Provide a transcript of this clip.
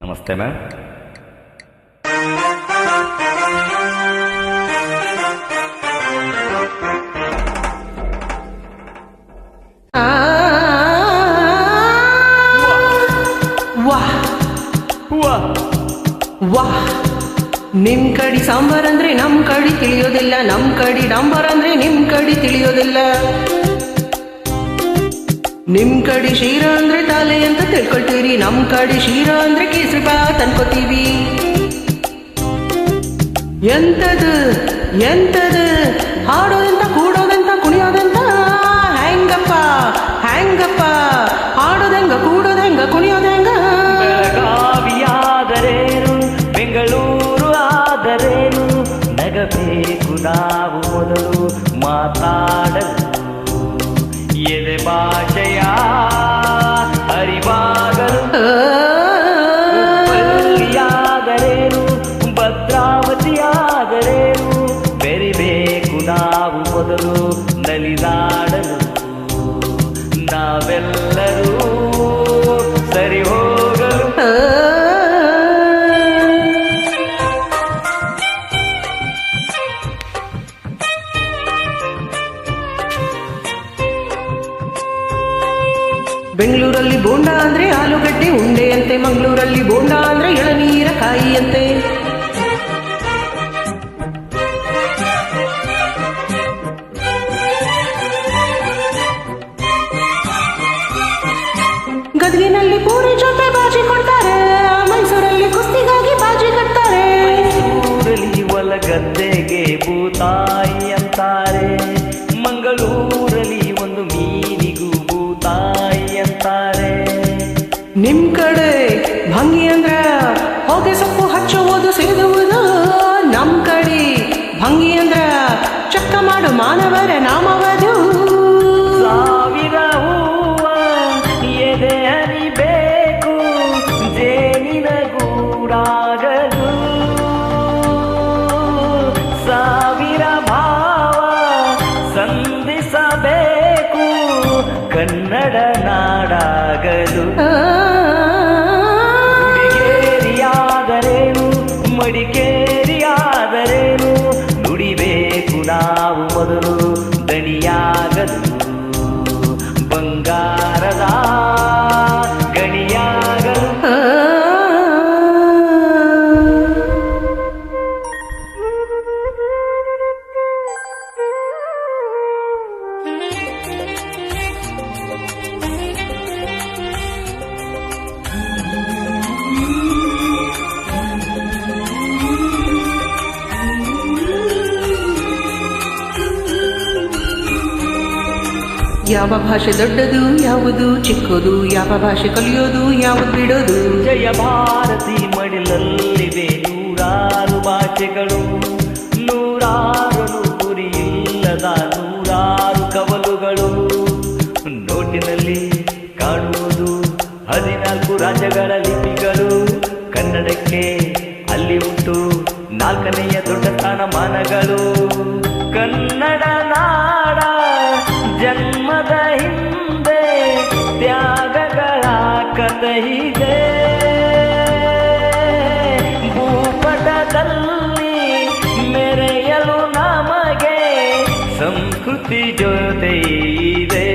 ನಮಸ್ತೆ ಮ್ಯಾಮ್ ವಾಹ್ ವಾಹ್ ನಿಮ್ ಕಡಿ ಸಾಂಬಾರ್ ಅಂದ್ರೆ ನಮ್ ಕಡಿ ತಿಳಿಯೋದಿಲ್ಲ ನಮ್ ಕಡಿ ಡಾಂಬಾರ್ ಅಂದ್ರೆ ನಿಮ್ ಕಡಿ ತಿಳಿಯೋದಿಲ್ಲ ನಿಮ್ ಕಡಿ ಶೀರ ಅಂದ್ರೆ ತಾಲೆ ಅಂತ ತಿಳ್ಕೊಳ್ತೀರಿ ನಮ್ ಕಡಿ ಶೀರ ಅಂದ್ರೆ ಕೇಸರಿ ಬಾತ್ ಅನ್ಕೋತೀವಿ ಎಂತದು ಎಂತದು ಹಾಡೋದಂತ ಕೂಡೋದಂತ ಕುಣಿಯೋದಂತ ಹ್ಯಾಂಗಪ್ಪ ಹ್ಯಾಂಗಪ್ಪ ಹಾಡೋದಂಗ ಕೂಡೋದಂಗ ಕುಣಿಯೋದಂಗ ಬೆಳಗಾವಿಯಾದರೇನು ಬೆಂಗಳೂರು ಆದರೇನು ನಗಬೇಕು ನಾವು ಮೊದಲು ಮಾತಾಡಲು ಎದೆ ಭಾಷೆಯ ಅರಿವಾಗಲು ಹುಬ್ಬಳ್ಳಿಯಾದರೇನು ಭದ್ರಾವತಿಯಾದರೇನು ಬೆರಿಬೇಕು ನಾವು ಮೊದಲು ನಲಿದಾಡಲು. ನಾವೆಲ್ಲರೂ ಬೆಂಗಳೂರಲ್ಲಿ ಬೋಂಡ ಅಂದ್ರೆ ಆಲೂಗಡ್ಡೆ, ಉಂಡೆಯಂತೆ ಮಂಗಳೂರಲ್ಲಿ ಬೋಂಡ ಅಂದ್ರೆ ಎಳನೀರ ಕಾಯಿಯಂತೆ. ಗದಗಿನಲ್ಲಿ ಪೂರಿ ಜೊತೆ ಬಾಜಿ ಕೊಡ್ತಾರೆ ಮೈಸೂರಲ್ಲಿ ಕುಸ್ತಿಗಾಗಿ ಬಾಜಿ ಕಟ್ತಾರೆ. ಮೈಸೂರಲ್ಲಿ ಗದ್ದೆಗೆ ಭೂತಾಯಿ ಅಂತಾರೆ. ಮಂಗಳೂರಲ್ಲಿ ಮಾನವರ ನಾಮವದು. ಸಾವಿರ ಹೂವ ಎದೆ ಅರಿಬೇಕು ಜೇನಿನ ಗೂಡಾಗಲು ಸಾವಿರ ಭಾವ ಸಂಧಿಸಬೇಕು ಕನ್ನಡ ನಾಡಾಗಲು ಯಾವ ಭಾಷೆ ದೊಡ್ಡದು, ಯಾವುದು ಚಿಕ್ಕದು, ಯಾವ ಭಾಷೆ ಕಲಿಯೋದು, ಯಾವುದು ಬಿಡೋದು? ಜಯ ಭಾರತಿ ಮಡಿಲಲ್ಲಿವೆ ನೂರಾರು ಭಾಷೆಗಳು. ನೂರಾರು ಗುರಿಯಿಲ್ಲದ ನೂರಾರು ಕವಲುಗಳು. ನೋಟಿನಲ್ಲಿ ಕಾಣುವುದು ಹದಿನಾಲ್ಕು ರಾಜ್ಯಗಳ ಲಿಪಿಗಳು. ಕನ್ನಡಕ್ಕೆ ಅಲ್ಲಿ ಉಂಟು ನಾಲ್ಕನೆಯ ದೊಡ್ಡ ಸ್ಥಾನಮಾನಗಳು. ಭೂಪಟದಲ್ಲಿ ಮೆರೆಯಲು ನಮಗೆ ಸಂಸ್ಕೃತಿ ಜೊತೆ ಇದೆ